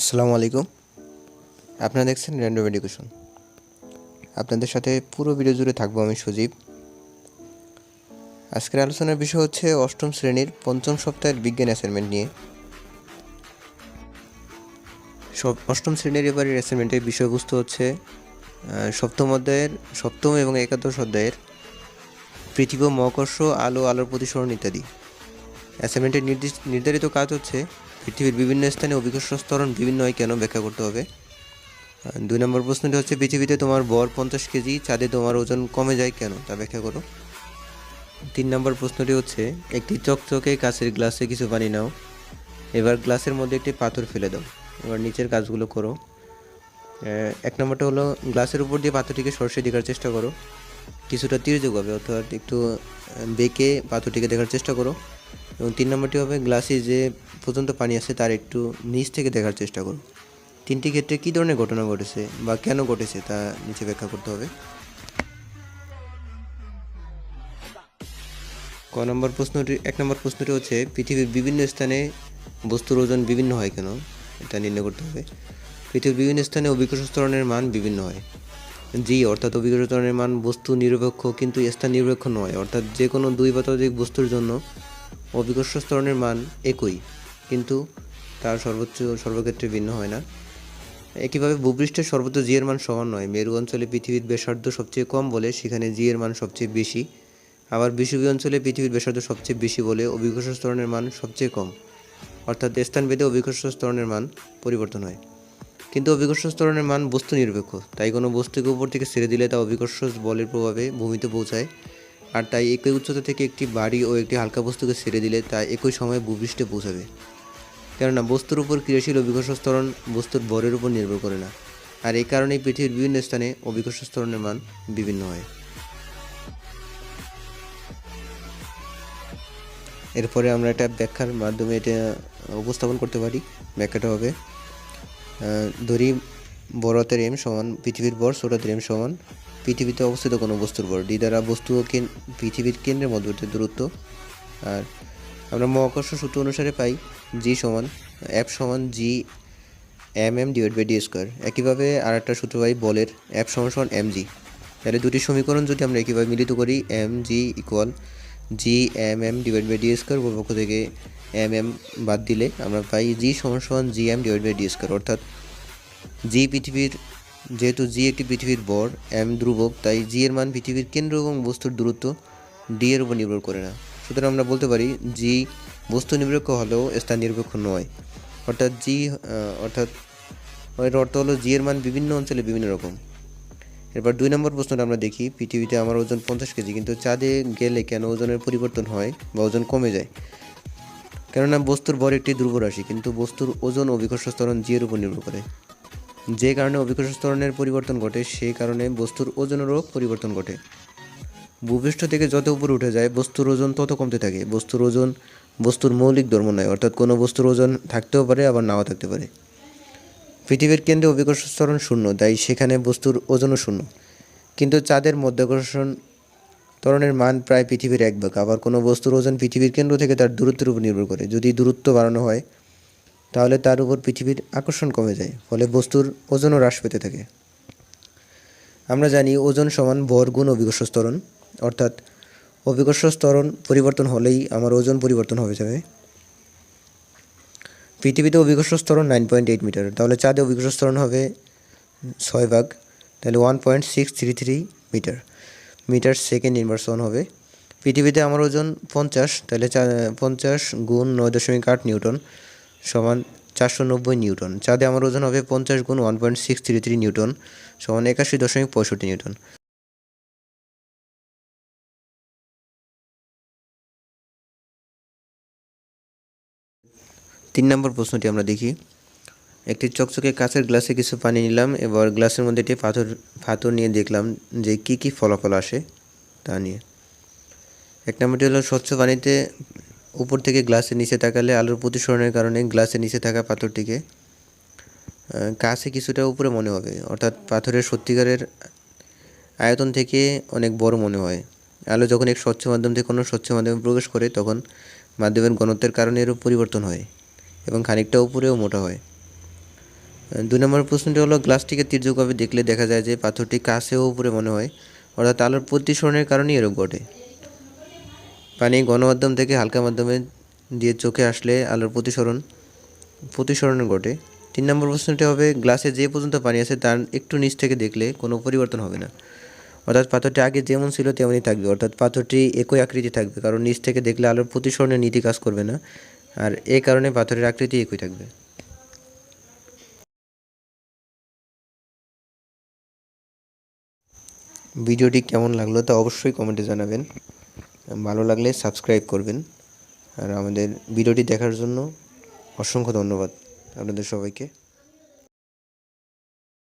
আসসালামু আলাইকুম। আপনারা দেখছেন র্যান্ডম এডুকেশন আপনাদের সাথে পুরো ভিডিও জুড়ে থাকব আমি সজীব। আজকের আলোচনার বিষয় হচ্ছে অষ্টম শ্রেণির পঞ্চম সপ্তাহের বিজ্ঞান অ্যাসাইনমেন্ট নিয়ে। সব অষ্টম শ্রেণির এবারের অ্যাসাইনমেন্টের বিষয়বস্তু হচ্ছে সপ্তম অধ্যায়ের, সপ্তম এবং একাদশ অধ্যায়ের পৃথিবী, মহাকর্ষ, আলো, আলোর প্রতিসরণ ইত্যাদি। অ্যাসাইনমেন্টের নির্দিষ্ট নির্ধারিত কাজ হচ্ছে পৃথিবীর বিভিন্ন স্থানে অভিকর্ষ স্তরণ বিভিন্ন হয় কেন ব্যাখ্যা করতে হবে? দুই নম্বর প্রশ্নটি হচ্ছে, পৃথিবীতে তোমার বর পঞ্চাশ কেজি, চাঁদে তোমার ওজন কমে যায় কেন? তা ব্যাখ্যা করো। তিন নম্বর প্রশ্নটি হচ্ছে, একটি চকচকে কাঁচের গ্লাসে কিছু পানি নাও, এবার গ্লাসের মধ্যে একটি পাথর ফেলে দাও, এবার নিচের কাজগুলো করো। এক নম্বরটা হলো, গ্লাসের উপর দিয়ে পাথরটিকে সরষে দেখার চেষ্টা করো, কিছুটা তির্যক হবে অর্থাৎ একটু বেঁকে পাথরটিকে দেখার চেষ্টা করো। এবং তিন নম্বরটি হবে গ্লাসে যে পর্যন্ত পানি আছে তার একটু নিচ থেকে দেখার চেষ্টা করুন। তিনটি ক্ষেত্রে কী ধরনের ঘটনা ঘটেছে বা কেন ঘটেছে তা নিচে ব্যাখ্যা করতে হবে। ক নম্বর প্রশ্নটি, এক নম্বর প্রশ্নটি হচ্ছে, পৃথিবীর বিভিন্ন স্থানে বস্তুর ওজন বিভিন্ন হয় কেন? এটা নির্ণয় করতে হবে। পৃথিবীর বিভিন্ন স্থানে অভিকর্ষ স্তরণের মান বিভিন্ন হয়। জি, অর্থাৎ স্তরণের মান বস্তু নিরপেক্ষ, কিন্তু স্থান নিরপেক্ষ নয়। অর্থাৎ যে কোনো দুই বা বস্তুর জন্য অভিকর্ষ স্তরণের মান একই, কিন্তু তার সর্বোচ্চ, সর্বক্ষেত্রে ভিন্ন হয় না। একইভাবে ভূপৃষ্ঠের সর্বোচ্চ জি এর মান সমান নয়। মেরু অঞ্চলে পৃথিবীর ব্যাসার্ধ সবচেয়ে কম বলে সেখানে জি এর মান সবচেয়ে বেশি। আবার বিষুবীয় অঞ্চলে পৃথিবীর ব্যাসার্ধ সবচেয়ে বেশি বলে অভিকর্ষ স্তরণের মান সবচেয়ে কম। অর্থাৎ স্থানভেদে অভিকর্ষ স্তরণের মান পরিবর্তন হয়। কিন্তু অভিকর্ষ স্তরণের মান বস্তু নিরপেক্ষ। তাই কোনো বস্তুকে উপর থেকে ছেড়ে দিলে তা অভিকর্ষ বলের প্রভাবে ভূমিতে পৌঁছায়। আর তাই একই উচ্চতা থেকে একটি বাড়ি ও একটি হালকা বস্তুকে ছেড়ে দিলে তা একই সময়ে ভূপৃষ্ঠে পৌঁছাবে। কেননা বস্তুর উপর ক্রিয়াশীল অভিকর্ষ স্তরণ বস্তুর ভরের উপর নির্ভর করে না। আর এই কারণেই পৃথিবীর বিভিন্ন স্থানে অভিকর্ষ স্তরণের মান বিভিন্ন হয়। এরপরে আমরা একটা ব্যাখ্যার মাধ্যমে এটা উপস্থাপন করতে পারি। ব্যাখ্যাটা হবে ধরি বড়তের এম সমান, পৃথিবীর বর ছোটতের এম সমান পৃথিবীতে অবস্থিত কোনো বস্তুর বর ডি দ্বারা বস্তু পৃথিবীর কেন্দ্রের মধ্যবর্তী দূরত্ব। আর আমরা মহাকর্ষ সূত্র অনুসারে পাই জি সমান এফ সমান G M M divide by D square. একইভাবে আর একটা সূত্র পাই বলের এফ সমান সমান এম জি। তাহলে দুটি সমীকরণ যদি আমরা একইভাবে মিলিত করি, M G equal G M M divide by D square পক্ষ থেকে এম এম বাদ দিলে আমরা পাই জি সমান সমান G M divide by D square অর্থাৎ জি পৃথিবীর যেহেতু জি একটি পৃথিবীর বর এম ধ্রুবক, তাই জি এর মান পৃথিবীর কেন্দ্র এবং বস্তুর দূরত্ব ডি এর উপর নির্ভর করে না। সুতরাং আমরা বলতে পারি জি বস্তু নিরপেক্ষ হলেও স্থান নিরপেক্ষ নয়। অর্থাৎ জি অর্থাৎ এর অর্থ হলো জি এর মান বিভিন্ন অঞ্চলে বিভিন্ন রকম। এরপর দুই নম্বর প্রশ্নটা আমরা দেখি, পৃথিবীতে আমার ওজন পঞ্চাশ কেজি, কিন্তু চাঁদে গেলে কেন ওজনের পরিবর্তন হয় বা ওজন কমে যায়? কেননা বস্তুর ভর একটি ধ্রুব রাশি, কিন্তু বস্তুর ওজন অভিকর্ষ স্তরণ জি এর উপর নির্ভর করে। যে কারণে অভিকর্ষ স্তরণের পরিবর্তন ঘটে, সেই কারণে বস্তুর ওজনেরও পরিবর্তন ঘটে। ভূপৃষ্ঠ থেকে যত উপরে উঠে যায়, বস্তুর ওজন তত কমতে থাকে। বস্তুর ওজন বস্তুর মৌলিক ধর্ম নয়, অর্থাৎ কোনো বস্তুর ওজন থাকতেও পারে, আবার নাও থাকতে পারে। পৃথিবীর কেন্দ্রে অভিকর্ষ স্তরণ শূন্য, তাই সেখানে বস্তুর ওজনও শূন্য। কিন্তু চাঁদের মধ্যাকর্ষণ ত্বরণের মান প্রায় পৃথিবীর এক ভাগ। আবার কোনো বস্তুর ওজন পৃথিবীর কেন্দ্র থেকে তার দূরত্বের উপর নির্ভর করে। যদি দূরত্ব বাড়ানো হয় তাহলে তার উপর পৃথিবীর আকর্ষণ কমে যায়, ফলে বস্তুর ওজনও হ্রাস পেতে থাকে। আমরা জানি ওজন সমান ভর গুণ অভিকর্ষ স্তরণ অর্থাৎ অভিকর্ষ স্তরণ পরিবর্তন হলেই আমার ওজন পরিবর্তন হয়ে যাবে। পৃথিবীতে অভিকর্ষ স্তরণ নাইন পয়েন্ট এইট মিটার তাহলে চাঁদে অভিকর্ষ স্তরণ হবে ছয় ভাগ, তাহলে one point six three three metre metre second inverse one হবে। পৃথিবীতে আমার ওজন পঞ্চাশ, তাহলে পঞ্চাশ গুণ নয় দশমিক আট নিউটন সমান চারশো নব্বই নিউটন। চাঁদে আমার ওজন হবে পঞ্চাশ গুণ one point six three three newton, সমান একাশি দশমিক পঁয়ষট্টি নিউটন। তিন নম্বর প্রশ্নটি আমরা দেখি। একটি চকচকে কাঁচের গ্লাসে কিছু পানি নিলাম, এবার গ্লাসের মধ্যে একটি পাথর পাথর নিয়ে দেখলাম যে কি কি ফলাফল আসে তা নিয়ে। এক নম্বরটি হলো স্বচ্ছ পানিতে উপর থেকে গ্লাসের নিচে তাকালে আলোর প্রতিসরণের কারণে গ্লাসের নিচে থাকা পাথরটিকে কাছে কিছুটা উপরে মনে হবে। অর্থাৎ পাথরের সত্যিকারের আয়তন থেকে অনেক বড় মনে হয়। আলো যখন এক স্বচ্ছ মাধ্যম থেকে কোনো স্বচ্ছ মাধ্যমে প্রবেশ করে, তখন মাধ্যমের ঘনত্বের কারণে এরও পরিবর্তন হয় এবং খানিকটা উপরেও মোটা হয়। দুই নম্বর প্রশ্নটি হলো, গ্লাসটিকে তীর্যকভাবে দেখলে দেখা যায় যে পাথরটি কাছেও উপরে মনে হয়, অর্থাৎ আলোর প্রতিসরণের কারণেই এরূপ ঘটে। পানি গণমাধ্যম থেকে হালকা মাধ্যমে দিয়ে চোখে আসলে আলোর প্রতিসরণ প্রতিসরণ ঘটে। তিন নম্বর প্রশ্নটি হবে, গ্লাসে যে পর্যন্ত পানি আছে তার একটু নিচ থেকে দেখলে কোনো পরিবর্তন হবে না। অর্থাৎ পাথরটি আগে যেমন ছিল তেমনই থাকবে। অর্থাৎ পাথরটি একই আকৃতি থাকবে, কারণ নিচ থেকে দেখলে আলোর প্রতিসরণের নীতি কাজ করবে না। আর এই কারণে পাথরের আকৃতি একই থাকবে। ভিডিওটি কেমন লাগল তা অবশ্যই কমেন্টে জানাবেন। ভালো লাগলে সাবস্ক্রাইব করবেন। আর আমাদের ভিডিওটি দেখার জন্য অসংখ্য ধন্যবাদ আপনাদের সবাইকে।